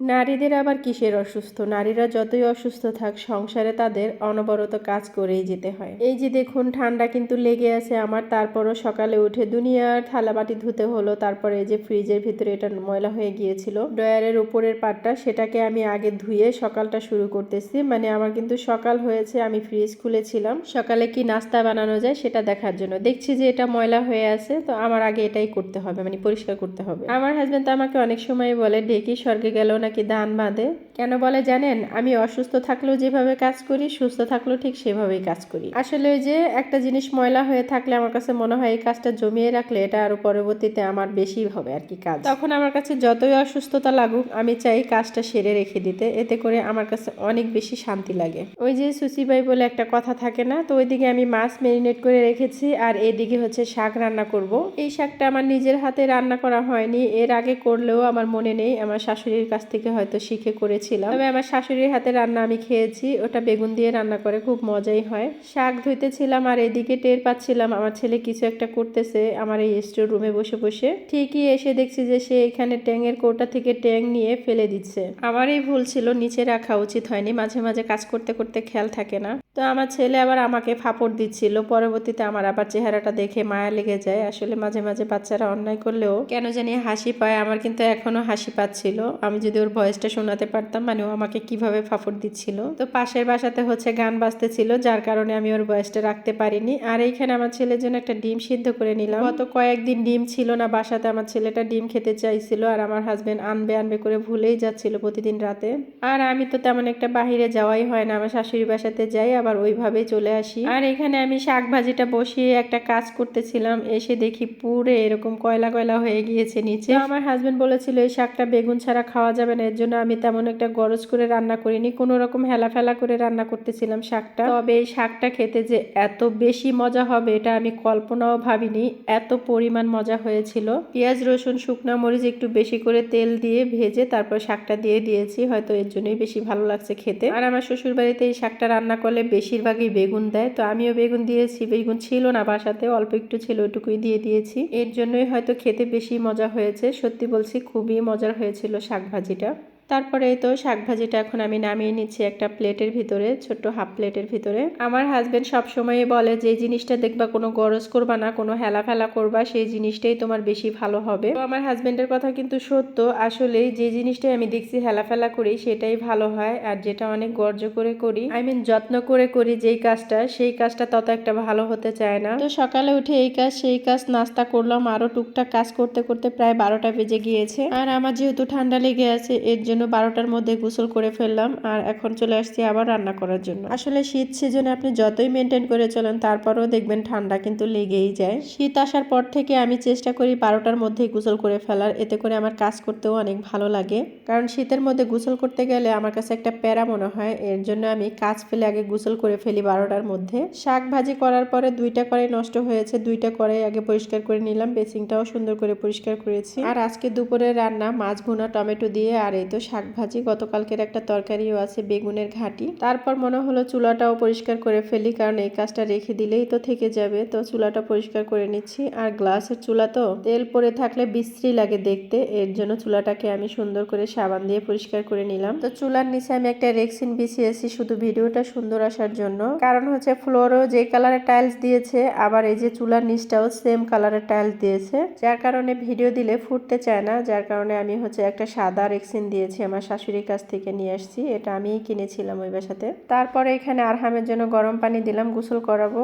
নারীদের আবার কিসের অসুস্থ? নারীরা যতই অসুস্থ থাক, সংসারে তাদের অনবরত কাজ করেই যেতে হয়। এই যে দেখুন, ঠান্ডা কিন্তু লেগে আছে আমার। তারপরও সকালে উঠে দুনিয়ার থালাবাটি ধুতে হলো। তারপরে এই যে ফ্রিজের ভিতরে এটা ময়লা হয়ে গিয়েছিল। ড্রয়ারের উপরের পাটটা সেটাকে আমি আগে ধুয়ে সকালটা শুরু করতেছি। মানে আমার কিন্তু সকাল হয়েছে, আমি ফ্রিজ খুলেছিলাম। সকালে কি নাস্তা বানানো যায় সেটা দেখার জন্য। দেখছি যে এটা ময়লা হয়ে আছে, তো আমার আগে এটাই করতে হবে মানে পরিষ্কার করতে হবে। আমার হাজব্যান্ড তো আমাকে অনেক সময় বলে ডেকি স্বর্গে গেল নাকি দান বাঁধে। কেন বলে জানেন? আমি অসুস্থ থাকলেও যেভাবে কাজ করি, সুস্থ থাকলেও ঠিক সেভাবেই কাজ করি। আসলে ওই যে একটা জিনিস ময়লা হয়ে থাকলে আমার কাছে মনে হয় এই কাজটা জমিয়ে রাখলে এটা আরও পরবর্তীতে আমার বেশি হবে আর কি কাজ। তখন আমার কাছে যতই অসুস্থতা লাগুক, আমি চাই কাজটা সেরে রেখে দিতে। এতে করে আমার কাছে অনেক বেশি শান্তি লাগে। ওই যে সুসিবাই বলে একটা কথা থাকে না, তো ওইদিকে আমি মাছ মেরিনেট করে রেখেছি আর এদিকে হচ্ছে শাক রান্না করব। এই শাকটা আমার নিজের হাতে রান্না করা হয়নি। এর আগে করলেও আমার মনে নেই, আমার শাশুড়ির কাছ থেকে হয়তো শিখে করেছিলাম। তবে আমার শাশুড়ির হাতে রান্না আমি খেয়েছি, ওটা বেগুন দিয়ে রান্না করে খুব মজাই হয়। শাক ধুইতেছিলাম আর এদিকে টের পাচ্ছিলাম, আমার ছেলে কিছু একটা করতেছে আমার এই স্টোর রুমে বসে বসে। ঠিকই এসে দেখছি যে সে এখানে ট্যাংয়ের কোটা থেকে ট্যাং নিয়ে ফেলে দিচ্ছে। আমারই ভুল ছিল, নিচে রাখা উচিত হয়নি, মাঝে মাঝে কাজ করতে করতে খেয়াল থাকে না। তো আমার ছেলে আবার আমাকে ফাপড় দিচ্ছিল। পরবর্তীতে আমার আবার চেহারাটা দেখে মায়া লেগে যায়। আসলে মাঝে মাঝে বাচ্চারা অন্যায় করলেও কেন জানি হাসি পায়। আমার কিন্তু এখনও হাসি পাচ্ছিল। আমি যদি ওর ভয়েসটা শোনাতে পারতাম মানে ও আমাকে কীভাবে ফাপড় দিচ্ছিল। তো পাশের বাসাতে হচ্ছে গান বাজতেছিল, যার কারণে আমি ওর ভয়েসটা রাখতে পারিনি। আর এইখানে আমার ছেলের জন্য একটা ডিম সিদ্ধ করে নিলাম। গত কয়েকদিন ডিম ছিল না বাসাতে। আমার ছেলেটা ডিম খেতে চাইছিল আর আমার হাজবেন্ড আনবে আনবে করে ভুলেই যাচ্ছিল প্রতিদিন রাতে। আর আমি তো তেমন একটা বাহিরে যাওয়াই হয় না। আমার শাশুড়ি বাসাতে যাই, আবার ওইভাবেই চলে আসি। আর এখানে আমি শাক ভাজিটা বসিয়ে একটা কাজ করতেছিলাম এসে দেখি পুরে এরকম কয়লা কয়লা হয়ে গিয়েছে নিচে। আমার হাজবেন্ড বলেছিল এই শাকটা বেগুন ছাড়া খাওয়া যাবে না এর জন্য আমি তেমন একটা গরজ করে রান্না করিনি কোনো রকম হেলা ফেলা করে রান্না করতেছিলাম শাকটা। তবে এই শাকটা খেতে যে এত বেশি মজা হবে এটা আমি কল্পনাও ভাবিনি এত পরিমাণ মজা হয়েছিল। পেঁয়াজ রসুন শুকনো মরিচ একটু বেশি করে তেল দিয়ে ভেজে তারপর শাকটা দিয়ে দিয়েছি হয়তো এর জন্যই বেশি ভালো লাগছে খেতে। আর আমার শ্বশুর বাড়িতে এই শাকটা রান্না করলে বেশিরভাগই বেগুন দেয়, তো আমিও বেগুন দিয়েছি। বেগুন ছিল না বাসাতে, অল্প একটু ছিল, ওটুকুই দিয়ে দিয়েছি। এর জন্যই হয়তো খেতে বেশি মজা হয়েছে। সত্যি বলছি, খুবই মজার হয়েছিল শাক ভাজিটা তারপরে তো শাক ভাজিটা এখন আমি নামিয়ে নিচ্ছি একটা প্লেটের ভিতরে, ছোট্ট হাফ প্লেটের ভিতরে। আমার হাজবেন্ড সবসময় বলে, যে জিনিসটা দেখবা কোনো গরজ করবা না, কোনো হেলা ফেলা করবা, সেই জিনিসটাই তোমার বেশি ভালো হবে। তো আমার হাজব্যান্ডের কথা কিন্তু সত্য। আসলে যে জিনিসটাই আমি দেখছি হেলা ফেলা করি, সেটাই ভালো হয় আর যেটা অনেক গর্জ করে করি আই মিন যত্ন করে করি যেই কাজটা, সেই কাজটা তত একটা ভালো হতে চায় না। তো সকালে উঠে এই কাজ, সেই কাজ, নাস্তা করলাম। আরও টুকটাক কাজ করতে করতে প্রায় বারোটা বেজে গিয়েছে। আর আমার যেহেতু ঠান্ডা লেগে আছে, এর জন্য জন্য বারোটার মধ্যে গোসল করে ফেললাম আর এখন চলে আসছি আবার রান্না করার জন্য। আসলে শীত সিজনে আপনি যতই মেনটেন করে চলেন, তারপরেও দেখবেন ঠান্ডা কিন্তু লেগেই যায়। শীত আসার পর থেকে আমি চেষ্টা করি বারোটার মধ্যে গোসল করে ফেলার। এতে করে আমার কাজ করতেও অনেক ভালো লাগে। কারণ শীতের মধ্যে গোসল করতে গেলে আমার কাছে একটা প্যারা মনে হয়। এর জন্য আমি কাজ ফেলে আগে গোসল করে ফেলি বারোটার মধ্যে। শাক ভাজি করার পরে দুইটা কড়াই নষ্ট হয়েছে, দুইটা কড়াই আগে পরিষ্কার করে নিলাম বেসিংটাও সুন্দর করে পরিষ্কার করেছি। আর আজকে দুপুরে রান্না মাছ ভুনা টমেটো দিয়ে আর এই তো শাক ভাজি, গতকালকের একটা তরকারিও আছে, বেগুনের ঘাটি। তারপর মনে হলো চুলাটাও পরিষ্কার করে ফেলি, কারণ এই কাজটা রেখে দিলেই তো থেকে যাবে। তো চুলাটা পরিষ্কার করে নিচ্ছি। আর গ্লাসের চুলা তো, তেল পরে থাকলে বিশ্রী লাগে দেখতে। এর জন্য চুলাটাকে আমি সুন্দর করে সাবান দিয়ে পরিষ্কার করে নিলাম। তো চুলার নিচে আমি একটা রেক্সিন বিছিয়েছি শুধু ভিডিওটা সুন্দর আসার জন্য। কারণ হচ্ছে ফ্লোরও যে কালারের টাইলস দিয়েছে, আবার এই যে চুলার নিচটাও সেম কালারের টাইলস দিয়েছে। যার কারণে ভিডিও দিলে ফুটতে চায় না। যার কারণে আমি হচ্ছে একটা সাদা রেক্সিন দিয়েছি। আমার শাশুড়ির কাছ থেকে নিয়ে আসছি, এটা আমিই কিনেছিলাম ওই বাসাতে। তারপরে এখানে আরহামের জন্য গরম পানি দিলাম, গোসল করাবো।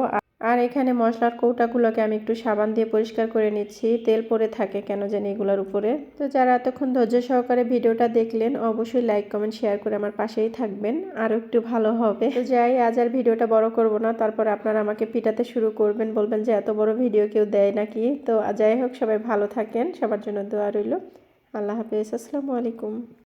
আর এখানে মশলার কৌটাগুলোকে আমি একটু সাবান দিয়ে পরিষ্কার করে নিচ্ছি, তেল পরে থাকে কেন জানি এগুলোর উপরে। তো যারা এতক্ষণ ধৈর্য সহকারে ভিডিওটা দেখলেন, অবশ্যই লাইক কমেন্ট শেয়ার করে আমার পাশেই থাকবেন। আর একটু ভালো হবে। তো যাই, আজ আর ভিডিওটা বড় করব না, তারপর আপনারা আমাকে পিটাতে শুরু করবেন, বলবেন যে এত বড় ভিডিও কেউ দেয় নাকি? তো যাই হোক, সবাই ভালো থাকেন, সবার জন্য দোয়া রইল। আল্লাহ হাফিজ, আসসালামু আলাইকুম।